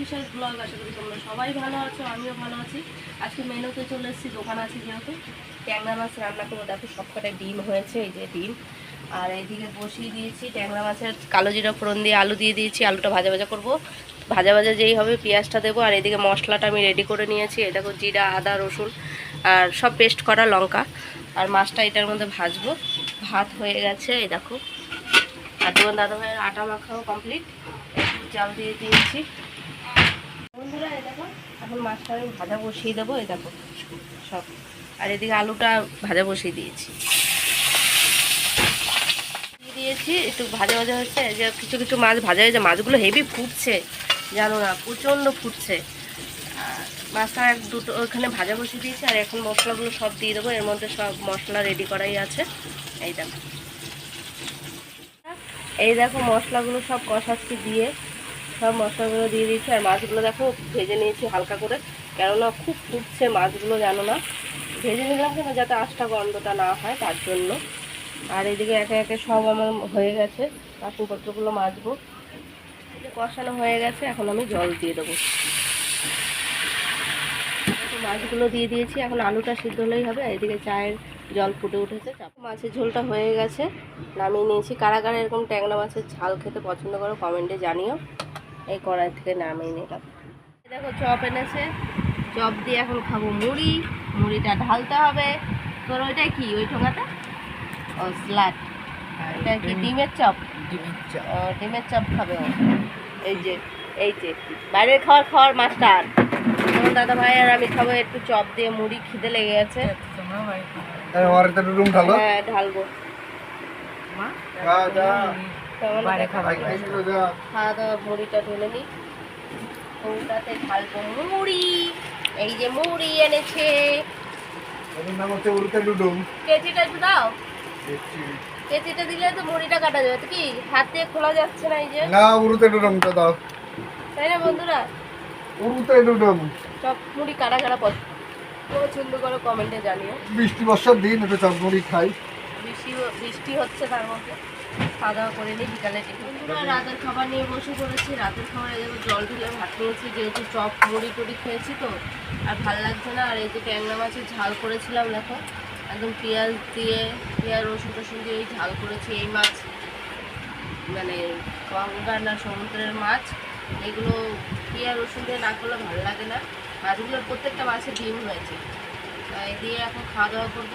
বিশেষ ব্লগ আশা করি তোমরা সবাই ভালো আছো, আমিও ভালো আছি। আজকে মেনুতে চলে এসেছি, দোকান আছে যেহেতু। ট্যাংরা মাছ রান্না করব, দেখো সবকটা ডিম হয়েছে, এই যে ডিম। আর এইদিকে বসিয়ে দিয়েছি ট্যাংরা মাছের কালো জিরা ফোড়ন দিয়ে আলু দিয়ে দিয়েছি, আলুটা ভাজা ভাজা করব। ভাজা ভাজা যেই হবে পেঁয়াজটা দেবো, আর এদিকে মশলাটা আমি রেডি করে নিয়েছি, এই দেখো জিরা, আদা, রসুন, আর সব পেস্ট করা লঙ্কা। আর মাছটা এটার মধ্যে ভাজবো। ভাত হয়ে গেছে, এই দেখো। আর তোমার দাদা ভাইয়ের আটা মাখাও কমপ্লিট চাল দিয়ে দিয়েছি। এখন মাছটা আমি ভাজা বসিয়ে দেবো, এই দেখো, সব। আর এদিকে আলুটা ভাজা বসিয়ে দিয়েছি। দিয়ে দিয়েছি, একটু ভাজা ভাজা হচ্ছে যে কিছু কিছু মাছ ভাজা হয়েছে, মাছগুলো হেভি ফুটছে, জানো না, প্রচণ্ড ফুটছে। মাছটা এক দুটো ওখানে ভাজা বসিয়ে দিয়েছি, আর এখন মশলাগুলো সব দিয়ে দেবো, এর মধ্যে সব মশলা রেডি করাই আছে। এই দেখো। এই দেখো মশলাগুলো সব কষাচ্ছি দিয়ে। সব মশলাগুলো দিয়ে দিয়েছি আর মাছগুলো দেখো ভেজে নিয়েছি হালকা করে। কেননা খুব ফুটছে মাছগুলো, জানো না? ভেজে নিলাম কেন যাতে আঁশটা গন্ধটা না হয় তার জন্য। আর এদিকে একে একে সব আমার হয়ে গেছে। বাসনপত্রগুলো মাজবো। কষানো হয়ে গেছে, এখন আমি জল দিয়ে দেবো। মাছগুলো দিয়ে দিয়েছি, এখন আলুটা সিদ্ধ হলেই হবে। এদিকে চায়ের জল ফুটে উঠেছে। মাছের ঝোলটা হয়ে গেছে। নামিয়ে নিয়েছি। কারা কারা এরকম ট্যাংরা মাছের ঝাল খেতে পছন্দ করো, কমেন্টে জানিও। এই কড়াই থেকে নামিয়ে নিলাম। দেখো চপ এনেছে। চপ দিয়ে এখন খাব মুড়ি। মুড়িটা ঢালতে হবে। তোর ওইটা কি? ওই ঠোঙাটা? ও স্লাট এটা কি ডিমের চপ? ডিমের ও ডিমের চপ খাবে ও। এই যে এই যে। বাইরের খাবার খাওয়ার মাস্টার। তোমার দাদা ভাই আর আমি খাব একটু চপ দিয়ে মুড়ি খিদে লেগে গেছে। ঢালো। হ্যাঁ ঢালবো। যা খাওয়া দাওয়া মুড়িটা ঢেলে নিই ঢালবো মুড়ি। এই যে মুড়ি এনেছে। দাও। দিলে তো মুড়িটা কাটা যাবে। তো কি হাত খোলা যাচ্ছে না এই যে? না উড়তে ডুডুমটা দাও। তাই না বন্ধুরা? উড়তে ডুডুম সব মুড়ি কাটা কাটা পছন্দ করো কমেন্টে জানিও। বৃষ্টি বর্ষার দিন একটু চপমুড়ি খাই। বৃষ্টি হচ্ছে তার মধ্যে। খাওয়া দাওয়া করে নিই বিকালে রাতের খাবার নিয়ে বসে পড়েছি। রাতের খাবারে দেখো, জল ঢেলে ভাত নিয়েছি, যেহেতু চপ, মুড়ি টুড়ি খেয়েছি তো, আর ভালো লাগছে না। আর এই যে ট্যাংরা মাছের ঝাল করেছিলাম, দেখো, একদম পেঁয়াজ দিয়ে, পেঁয়াজ, রসুন টসুন দিয়ে এই ঝাল করেছি। এই মাছ মানে গঙ্গার না সমুদ্রের মাছ, এগুলো পেঁয়াজ, রসুন দিয়ে না করলে ভালো লাগে না। মাছগুলোর প্রত্যেকটা মাছে ডিম হয়েছে। তাই দিয়ে এখন খাওয়া দাওয়া করব।